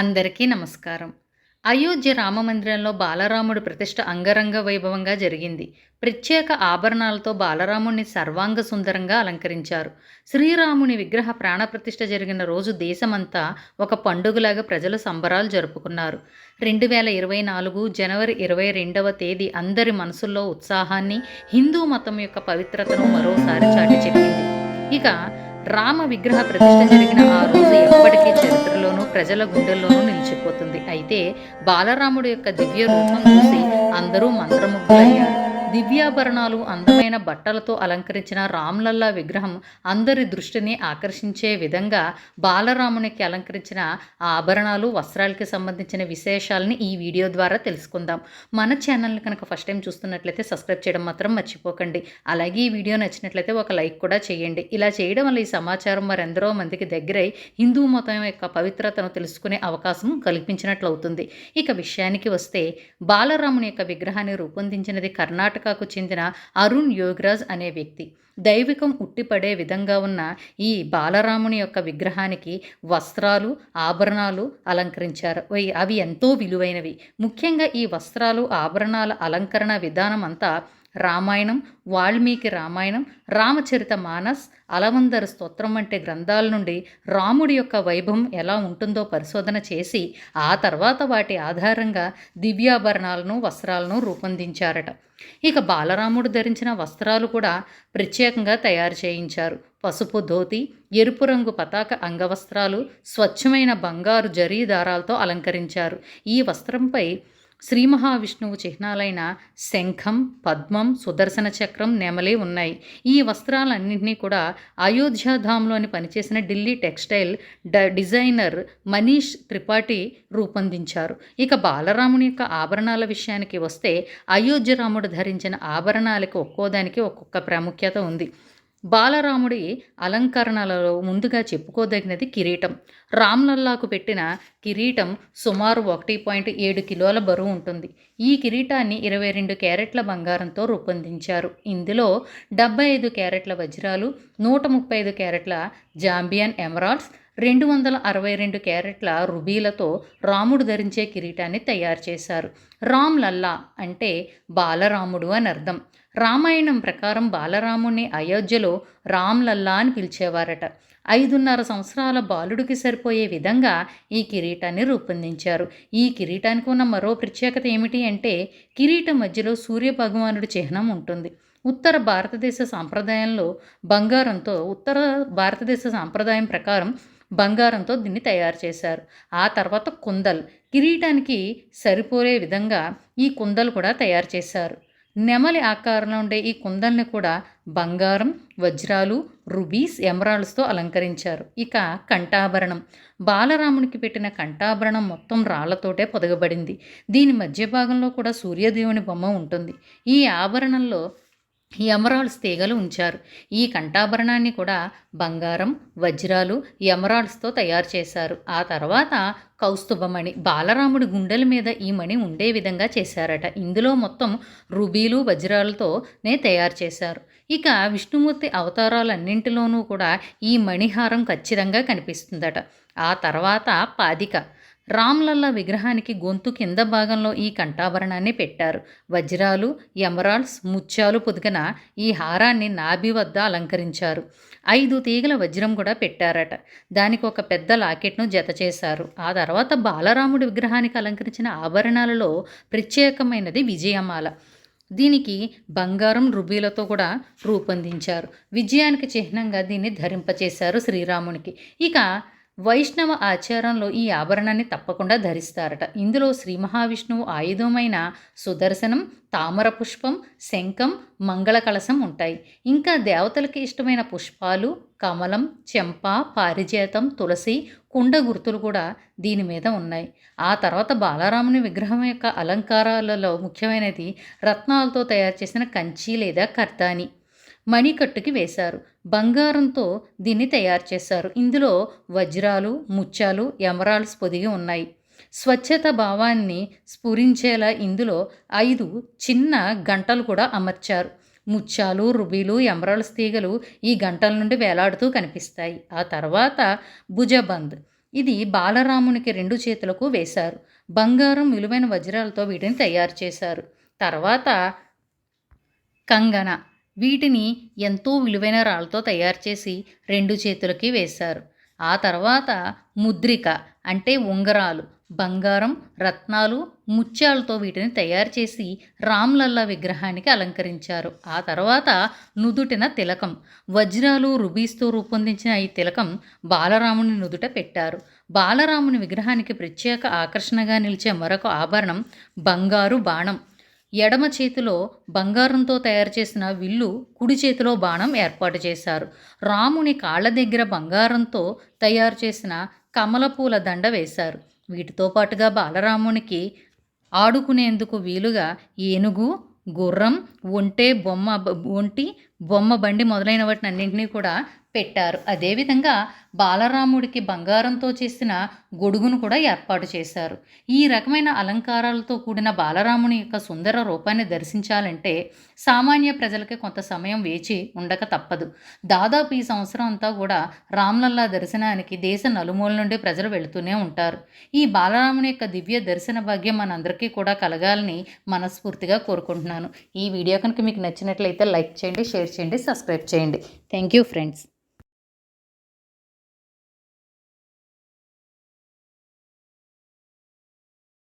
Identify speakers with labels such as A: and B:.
A: అందరికీ నమస్కారం. అయోధ్య రామమందిరంలో బాలరాముడి ప్రతిష్ట అంగరంగ వైభవంగా జరిగింది. ప్రత్యేక ఆభరణాలతో బాలరాముడిని సర్వాంగ సుందరంగా అలంకరించారు. శ్రీరాముని విగ్రహ ప్రాణప్రతిష్ఠ జరిగిన రోజు దేశమంతా ఒక పండుగలాగా ప్రజలు సంబరాలు జరుపుకున్నారు. రెండు వేల ఇరవై నాలుగు జనవరి ఇరవై రెండవ తేదీ అందరి మనసుల్లో ఉత్సాహాన్ని హిందూ మతం యొక్క పవిత్రతను మరోసారి చాటి చెప్పింది. ఇక రామ విగ్రహ ప్రతిష్ట జరిగిన ఆ రోజు ఎప్పటికీ చరిత్రలోనూ ప్రజల గుండెల్లోనూ నిలిచిపోతుంది. అయితే బాలరాముడు యొక్క దివ్య రూపం చూసి అందరూ మంత్రముగ్ధులయ్యారు. దివ్యాభరణాలు అందమైన బట్టలతో అలంకరించిన రామ్లల్లా విగ్రహం అందరి దృష్టిని ఆకర్షించే విధంగా బాలరామునికి అలంకరించిన ఆభరణాలు వస్త్రాలకి సంబంధించిన విశేషాలని ఈ వీడియో ద్వారా తెలుసుకుందాం. మన ఛానల్ని కనుక ఫస్ట్ టైం చూస్తున్నట్లయితే సబ్స్క్రైబ్ చేయడం మాత్రం మర్చిపోకండి. అలాగే ఈ వీడియో నచ్చినట్లయితే ఒక లైక్ కూడా చేయండి. ఇలా చేయడం వల్ల ఈ సమాచారం మరెందరో మందికి దగ్గరై హిందూ మతం యొక్క పవిత్రతను తెలుసుకునే అవకాశం కల్పించినట్లు అవుతుంది ఇక విషయానికి వస్తే బాలరాముని యొక్క విగ్రహాన్ని రూపొందించినది కర్ణాటక కర్ణాటకకు చెందిన అరుణ్ యోగరాజ్ అనే వ్యక్తి. దైవికం ఉట్టిపడే విధంగా ఉన్న ఈ బాలరాముని యొక్క విగ్రహానికి వస్త్రాలు ఆభరణాలు అలంకరించారు. అవి ఎంతో విలువైనవి. ముఖ్యంగా ఈ వస్త్రాలు ఆభరణాల అలంకరణ విధానం అంతా రామాయణం వాల్మీకి రామాయణం రామచరిత మానస్ అలవందర స్తోత్రం వంటి గ్రంథాల నుండి రాముడి యొక్క వైభవం ఎలా ఉంటుందో పరిశోధన చేసి ఆ తర్వాత వాటి ఆధారంగా దివ్యాభరణాలను వస్త్రాలను రూపొందించారట. ఇక బాలరాముడు ధరించిన వస్త్రాలు కూడా ప్రత్యేకంగా తయారు చేయించారు. పసుపు ధోతి ఎరుపు రంగు పతాక అంగవస్త్రాలు స్వచ్ఛమైన బంగారు జరీ దారాలతో అలంకరించారు. ఈ వస్త్రంపై శ్రీ మహావిష్ణువు చిహ్నాలైన శంఖం పద్మం సుదర్శన చక్రం నెమలి ఉన్నాయి. ఈ వస్త్రాలన్నింటినీ కూడా అయోధ్యాధాంలోని పనిచేసిన ఢిల్లీ టెక్స్టైల్ డ డిజైనర్ మనీష్ త్రిపాఠి రూపొందించారు. ఇక బాలరాముని యొక్క ఆభరణాల విషయానికి వస్తే అయోధ్య రాముడు ధరించిన ఆభరణాలకు ఒక్కోదానికి ఒక్కొక్క ప్రాముఖ్యత ఉంది. బాలరాముడి అలంకరణలలో ముందుగా చెప్పుకోదగినది కిరీటం. రామ్లల్లాకు పెట్టిన కిరీటం సుమారు ఒకటి పాయింట్ ఏడు కిలోల బరువు ఉంటుంది. ఈ కిరీటాన్ని ఇరవై రెండు క్యారెట్ల బంగారంతో రూపొందించారు. ఇందులో డెబ్బై ఐదు క్యారెట్ల వజ్రాలు నూట ముప్పై ఐదు క్యారెట్ల జాంబియన్ ఎమరాల్డ్స్ రెండు వందల అరవై రెండు క్యారెట్ల రుబీలతో రాముడు ధరించే కిరీటాన్ని తయారు చేశారు. రామ్ లల్లా అంటే బాలరాముడు అని అర్థం. రామాయణం ప్రకారం బాలరాముని అయోధ్యలో రామ్ లల్లా అని పిలిచేవారట. ఐదున్నర సంవత్సరాల బాలుడికి సరిపోయే విధంగా ఈ కిరీటాన్ని రూపొందించారు. ఈ కిరీటానికి ఉన్న మరో ప్రత్యేకత ఏమిటి అంటే కిరీటం మధ్యలో సూర్య భగవానుడి చిహ్నం ఉంటుంది. ఉత్తర భారతదేశ సాంప్రదాయంలో బంగారంతో ఉత్తర భారతదేశ సాంప్రదాయం ప్రకారం బంగారంతో దీన్ని తయారు చేశారు. ఆ తర్వాత కుందల్. కిరీటానికి సరిపోయే విధంగా ఈ కుందలు కూడా తయారు చేశారు. నెమలి ఆకారంలో ఉండే ఈ కుందల్ని కూడా బంగారం వజ్రాలు రుబీస్ ఎమరాల్స్తో అలంకరించారు. ఇక కంఠాభరణం. బాలరామునికి పెట్టిన కంఠాభరణం మొత్తం రాళ్ళతోటే పొదగబడింది. దీని మధ్య భాగంలో కూడా సూర్యదేవుని బొమ్మ ఉంటుంది. ఈ ఆభరణంలో ఎమరాల్డ్స్ తీగలు ఉంచారు. ఈ కంఠాభరణాన్ని కూడా బంగారం వజ్రాలు ఎమరాల్డ్స్తో తయారు చేశారు. ఆ తర్వాత కౌస్తుభమణి బాలరాముడి గుండెల మీద ఈ మణి ఉండే విధంగా చేశారట. ఇందులో మొత్తం రుబీలు వజ్రాలతోనే తయారు చేశారు. ఇక విష్ణుమూర్తి అవతారాలన్నింటిలోనూ కూడా ఈ మణిహారం ఖచ్చితంగా కనిపిస్తుందట. ఆ తర్వాత పాదిక రామ్లల్లా విగ్రహానికి గొంతు కింద భాగంలో ఈ కంఠాభరణాన్ని పెట్టారు. వజ్రాలు ఎమరాల్డ్స్ ముత్యాలు పొదిగిన ఈ హారాన్ని నాభి వద్ద అలంకరించారు. ఐదు తీగల వజ్రం కూడా పెట్టారట. దానికి ఒక పెద్ద లాకెట్ను జత చేశారు. ఆ తర్వాత బాలరాముడి విగ్రహానికి అలంకరించిన ఆభరణాలలో ప్రత్యేకమైనది విజయమాల. దీనికి బంగారం రుబీలతో కూడా రూపొందించారు. విజయానికి చిహ్నంగా దీన్ని ధరింపచేశారు శ్రీరామునికి. ఇక వైష్ణవ ఆచారంలో ఈ ఆభరణాన్ని తప్పకుండా ధరిస్తారట. ఇందులో శ్రీ మహావిష్ణువు ఆయుధమైన సుదర్శనం తామర పుష్పం శంఖం మంగళకలశం ఉంటాయి. ఇంకా దేవతలకి ఇష్టమైన పుష్పాలు కమలం చెంప పారిజాతం తులసి కుండ గుర్తులు కూడా దీని మీద ఉన్నాయి. ఆ తర్వాత బాలరాముని విగ్రహం యొక్క అలంకారాలలో ముఖ్యమైనది రత్నాలతో తయారు చేసిన కంచి లేదా కర్తాని మణికట్టుకి వేశారు. బంగారంతో దీన్ని తయారు చేశారు. ఇందులో వజ్రాలు ముత్యాలు ఎమరాల్స్ పొదిగి ఉన్నాయి. స్వచ్ఛత భావాన్ని స్ఫురించేలా ఇందులో ఐదు చిన్న గంటలు కూడా అమర్చారు. ముత్యాలు రుబీలు ఎమరాల్స్ తీగలు ఈ గంటల నుండి వేలాడుతూ కనిపిస్తాయి. ఆ తర్వాత భుజబంద్. ఇది బాలరామునికి రెండు చేతులకు వేశారు. బంగారం విలువైన వజ్రాలతో వీటిని తయారు చేశారు. తర్వాత కంగన. వీటిని ఎంతో విలువైన రాళ్ళతో తయారు చేసి రెండు చేతులకి వేశారు. ఆ తర్వాత ముద్రిక అంటే ఉంగరాలు బంగారం రత్నాలు ముత్యాలతో వీటిని తయారు చేసి రామ్లల్లా విగ్రహానికి అలంకరించారు. ఆ తర్వాత నుదుటిన తిలకం వజ్రాలు రుబీస్తో రూపొందించిన ఈ తిలకం బాలరాముని నుదుట పెట్టారు. బాలరాముని విగ్రహానికి ప్రత్యేక ఆకర్షణగా నిలిచే మరొక ఆభరణం బంగారు బాణం. ఎడమ చేతిలో బంగారంతో తయారు చేసిన విల్లు కుడి చేతిలో బాణం ఏర్పాటు చేశారు. రాముని కాళ్ళ దగ్గర బంగారంతో తయారు చేసిన కమలపూల దండ వేశారు. వీటితో పాటుగా బాలరామునికి ఆడుకునేందుకు వీలుగా ఏనుగు గుర్రం ఒంటె బొమ్మ ఒంటి బొమ్మ బండి మొదలైన వాటిని అన్నింటినీ కూడా పెట్టారు. అదేవిధంగా బాలరాముడికి బంగారంతో చేసిన గొడుగును కూడా ఏర్పాటు చేశారు. ఈ రకమైన అలంకారాలతో కూడిన బాలరాముని యొక్క సుందర రూపాన్ని దర్శించాలంటే సామాన్య ప్రజలకి కొంత సమయం వేచి ఉండక తప్పదు. దాదాపు ఈ సంవత్సరం అంతా కూడా రామ్లల్లా దర్శనానికి దేశ నలుమూల నుండి ప్రజలు వెళుతూనే ఉంటారు. ఈ బాలరాముని యొక్క దివ్య దర్శన భాగ్యం మనందరికీ కూడా కలగాలని మనస్ఫూర్తిగా కోరుకుంటున్నాను. ఈ వీడియో కనుక మీకు నచ్చినట్లయితే లైక్ చేయండి షేర్ చేయండి సబ్స్క్రైబ్ చేయండి. Thank you friends.